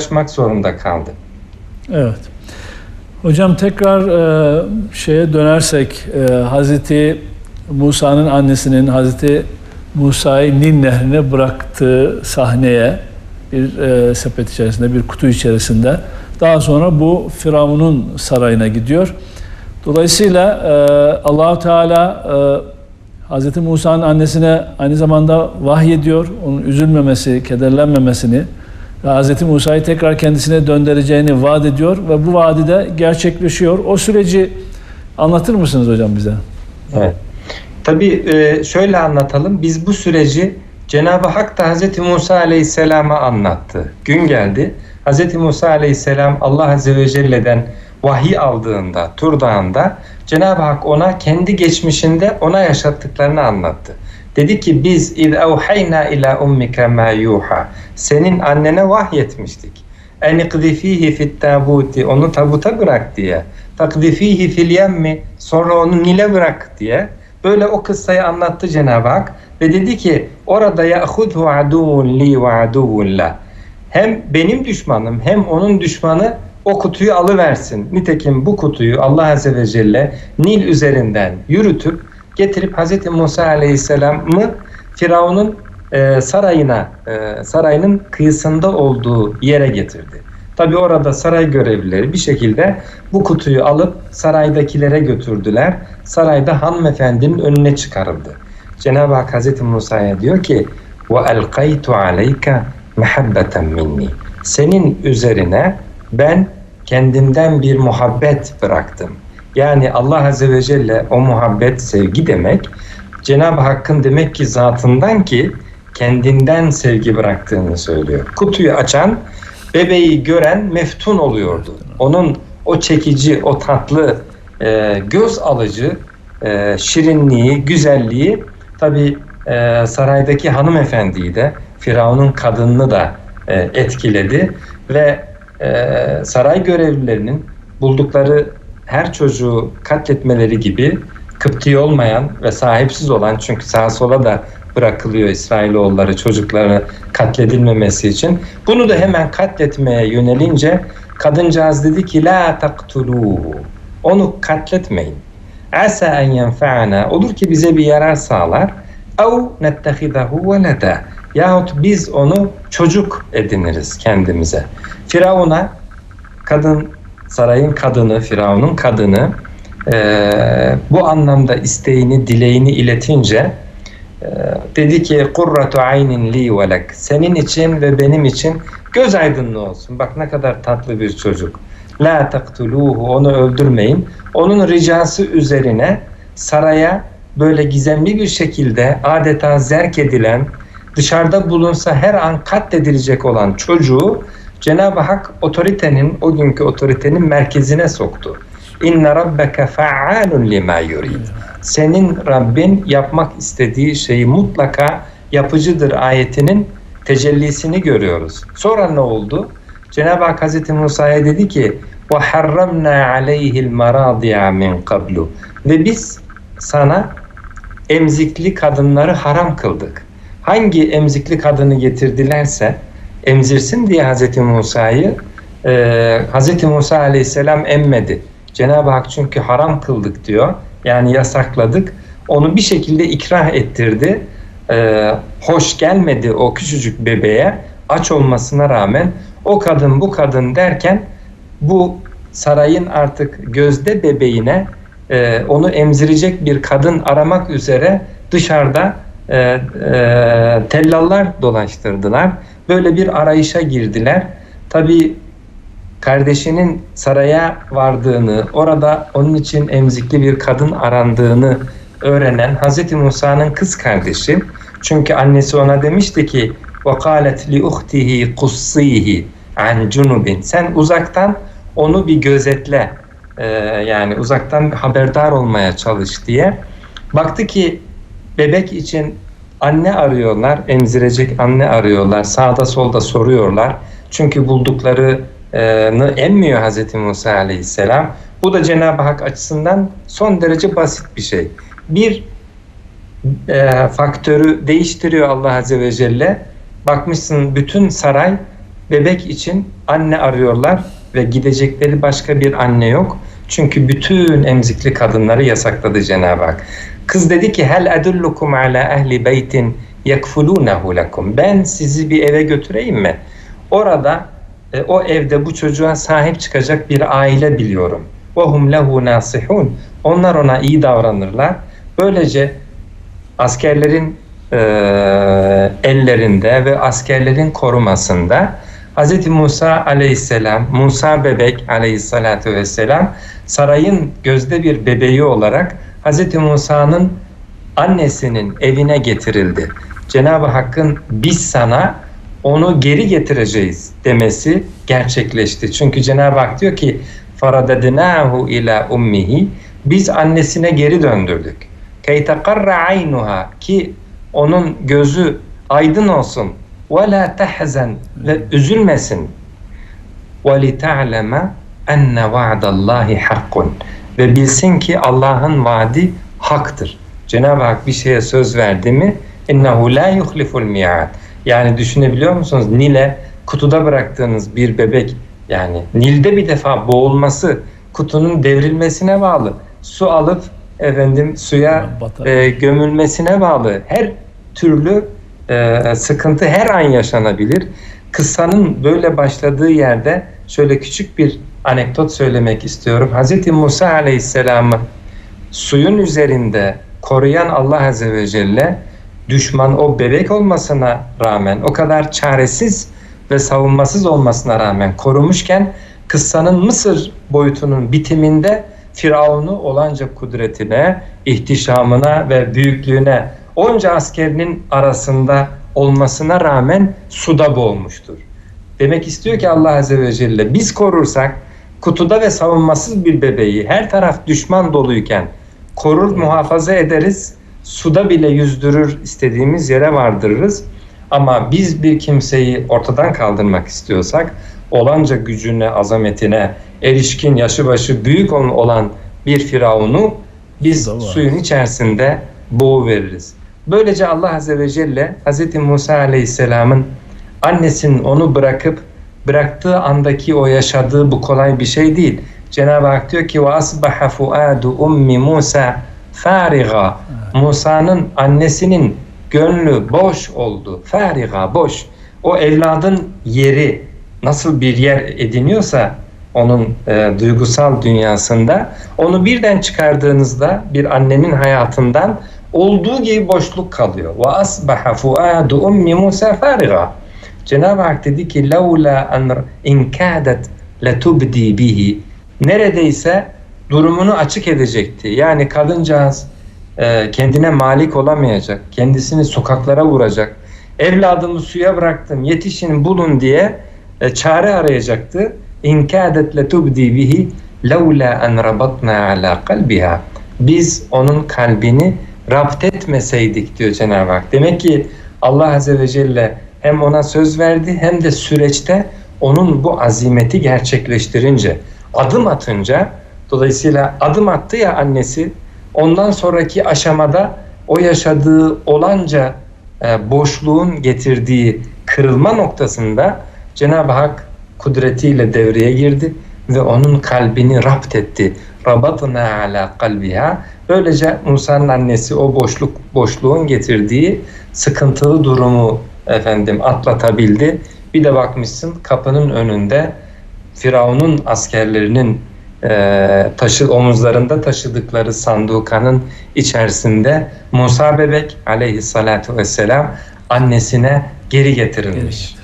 uğraşmak zorunda kaldı. Evet. Hocam tekrar e, şeye dönersek e, Hazreti Musa'nın annesinin Hazreti Musa'yı Nil Nehri'ne bıraktığı sahneye bir e, sepet içerisinde, bir kutu içerisinde. Daha sonra bu Firavun'un sarayına gidiyor. Dolayısıyla e, Allahu Teala e, Hz. Musa'nın annesine aynı zamanda vahyediyor. Onun üzülmemesi, kederlenmemesini ve Hz. Musa'yı tekrar kendisine döndüreceğini vaat ediyor ve bu vaadi de gerçekleşiyor. O süreci anlatır mısınız hocam bize? Evet. Tabii e, şöyle anlatalım. Biz bu süreci Cenab-ı Hak da Hz. Musa Aleyhisselam'a anlattı. Gün geldi. Hz. Musa Aleyhisselam Allah Azze ve Celle'den vahiy aldığında, Tur Dağı'nda Cenab-ı Hak ona kendi geçmişinde ona yaşattıklarını anlattı. Dedi ki biz iz evhayna ila ummike ma yuha. Senin annene vahyetmiştik. En ikdifihi fit tabuti. Onu tabuta bırak diye. Takdifihi fil yemmi. Sonra onu nile bırak diye. Böyle o kıssayı anlattı Cenab-ı Hak ve dedi ki orada ya'hudhu aduvun li ve aduvun la. Hem benim düşmanım hem onun düşmanı o kutuyu alıversin. Nitekim bu kutuyu Allah Azze ve Celle Nil üzerinden yürütüp getirip Hz. Musa Aleyhisselam'ı Firavun'un e, sarayına, e, sarayının kıyısında olduğu yere getirdi. Tabi orada saray görevlileri bir şekilde bu kutuyu alıp saraydakilere götürdüler. Sarayda hanımefendinin önüne çıkarıldı. Cenab-ı Hak Hz. Musa'ya diyor ki وَاَلْقَيْتُ عَلَيْكَ مَحَبَّةً minni. Senin üzerine ben kendimden bir muhabbet bıraktım. Yani Allah Azze ve Celle o muhabbet sevgi demek. Cenab-ı Hakk'ın demek ki zatından ki kendinden sevgi bıraktığını söylüyor. Kutuyu açan bebeği gören meftun oluyordu. Onun o çekici, o tatlı, e, göz alıcı e, şirinliği, güzelliği tabi e, saraydaki hanımefendiyi de Firavun'un kadınını da e, etkiledi ve e, saray görevlilerinin buldukları her çocuğu katletmeleri gibi Kıpti olmayan ve sahipsiz olan çünkü sağa sola da bırakılıyor İsrailoğulları çocukları katledilmemesi için. Bunu da hemen katletmeye yönelince kadıncağız dedi ki la taktuluhu. Onu katletmeyin. Asa en yenfa'ana. Olur ki bize bir yarar sağlar. Ev nettehidahu veleda. Yahut biz onu çocuk ediniriz kendimize. Firavun'a kadın sarayın kadını, Firavun'un kadını e, bu anlamda isteğini, dileğini iletince e, dedi ki kurratu aynin li velek senin için ve benim için göz aydınlığı olsun. Bak ne kadar tatlı bir çocuk. La taktuluhu onu öldürmeyin. Onun ricası üzerine saraya böyle gizemli bir şekilde adeta zerk edilen dışarıda bulunsa her an katledilecek olan çocuğu Cenab-ı Hak otoritenin, o günkü otoritenin merkezine soktu. İnne rabbeke fa'alun lima yurid. Senin Rabbin yapmak istediği şeyi mutlaka yapıcıdır ayetinin tecellisini görüyoruz. Sonra ne oldu? Cenab-ı Hak Hazreti Musa'ya dedi ki وَحَرَّمْنَا عَلَيْهِ الْمَرَاضِعَ مِنْ قَبْلُ Ve biz sana emzikli kadınları haram kıldık. Hangi emzikli kadını getirdilerse emzirsin diye Hazreti Musa'yı e, Hazreti Musa aleyhisselam emmedi. Cenab-ı Hak çünkü haram kıldık diyor. Yani yasakladık. Onu bir şekilde ikrah ettirdi. E, hoş gelmedi o küçücük bebeğe. Aç olmasına rağmen o kadın bu kadın derken bu sarayın artık gözde bebeğine e, onu emzirecek bir kadın aramak üzere dışarıda e, e, tellallar dolaştırdılar Böyle bir arayışa girdiler. Tabi kardeşinin saraya vardığını, orada onun için emzikli bir kadın arandığını öğrenen Hz. Musa'nın kız kardeşi, çünkü annesi ona demişti ki وَقَالَتْ لِأُخْتِهِ قُصِّيهِ عَنْ جُنُبٍ Sen uzaktan onu bir gözetle, ee, yani uzaktan haberdar olmaya çalış diye. Baktı ki bebek için anne arıyorlar, emzirecek anne arıyorlar. Sağda solda soruyorlar. Çünkü bulduklarını emmiyor Hz. Musa aleyhisselam. Bu da Cenab-ı Hak açısından son derece basit bir şey. Bir e, faktörü değiştiriyor Allah Azze ve Celle. Bakmışsın bütün saray bebek için anne arıyorlar ve gidecekleri başka bir anne yok. Çünkü bütün emzikli kadınları yasakladı Cenab-ı Hak. Kız dedi ki hel edullukum ala ehli beytin yekfulunehu lekum. Ben sizi bir eve götüreyim mi? Orada e, o evde bu çocuğa sahip çıkacak bir aile biliyorum. Ve hum lehu nasihun. Onlar ona iyi davranırlar. Böylece askerlerin e, ellerinde ve askerlerin korumasında Hz. Musa aleyhisselam, Musa bebek aleyhissalatu vesselam sarayın gözde bir bebeği olarak Hz. Musa'nın annesinin evine getirildi. Cenab-ı Hakk'ın biz sana onu geri getireceğiz demesi gerçekleşti. Çünkü Cenab-ı Hak diyor ki faradadnahu ila ummihi biz annesine geri döndürdük. Key takarra aynuha ki onun gözü aydın olsun ve la tahzen ve üzülmesin ve li ta'leme enne va'dallahi hakkun ve bilsin ki Allah'ın vaadi haktır. Cenab-ı Hak bir şeye söz verdi mi innehu la yuhliful mi'ad. Yani düşünebiliyor musunuz? Nil'e kutuda bıraktığınız bir bebek yani Nil'de bir defa boğulması kutunun devrilmesine bağlı. Su alıp efendim suya e, gömülmesine bağlı. Her türlü e, sıkıntı her an yaşanabilir. Kıssanın böyle başladığı yerde şöyle küçük bir anekdot söylemek istiyorum. Hz. Musa Aleyhisselam'ı suyun üzerinde koruyan Allah Azze ve Celle düşman o bebek olmasına rağmen o kadar çaresiz ve savunmasız olmasına rağmen korumuşken kıssanın Mısır boyutunun bitiminde Firavun'u olanca kudretine, ihtişamına ve büyüklüğüne onca askerinin arasında olmasına rağmen suda boğulmuştur. Demek istiyor ki Allah Azze ve Celle biz korursak kutuda ve savunmasız bir bebeği her taraf düşman doluyken korur muhafaza ederiz. Suda bile yüzdürür istediğimiz yere vardırırız. Ama biz bir kimseyi ortadan kaldırmak istiyorsak olanca gücüne, azametine, erişkin, yaşı başı büyük olan bir firavunu biz var. suyun içerisinde boğu veririz. Böylece Allah Azze ve Celle Hz. Musa Aleyhisselam'ın annesinin onu bırakıp bıraktığı andaki o yaşadığı bu kolay bir şey değil. Cenab-ı Hak diyor ki ve asbaha fuadu ummi Musa fariga. Musa'nın annesinin gönlü boş oldu. Fariga boş. O evladın yeri nasıl bir yer ediniyorsa onun e, duygusal dünyasında onu birden çıkardığınızda bir annenin hayatından olduğu gibi boşluk kalıyor. Ve asbaha fuadu ummi Musa fariga. Cenab-ı Hak dedi ki laula an inkâdet letubdi bihi neredeyse durumunu açık edecekti. Yani kadıncağız e, kendine malik olamayacak, kendisini sokaklara vuracak. Evladımı suya bıraktım, yetişin bulun diye e, çare arayacaktı. İnkâdet letubdi bihi laula en rabatna ala kalbiha. Biz onun kalbini rapt etmeseydik diyor Cenab-ı Hak. Demek ki Allah Azze ve Celle hem ona söz verdi hem de süreçte onun bu azimeti gerçekleştirince, adım atınca dolayısıyla adım attı ya annesi ondan sonraki aşamada o yaşadığı olanca e, boşluğun getirdiği kırılma noktasında Cenab-ı Hak kudretiyle devreye girdi ve onun kalbini rapt etti. Rabatna ala kalbiha. Böylece Musa'nın annesi o boşluk boşluğun getirdiği sıkıntılı durumu efendim atlatabildi. Bir de bakmışsın kapının önünde Firavun'un askerlerinin e, taşı omuzlarında taşıdıkları sandukanın içerisinde Musa bebek aleyhissalatu vesselam annesine geri getirilmiş.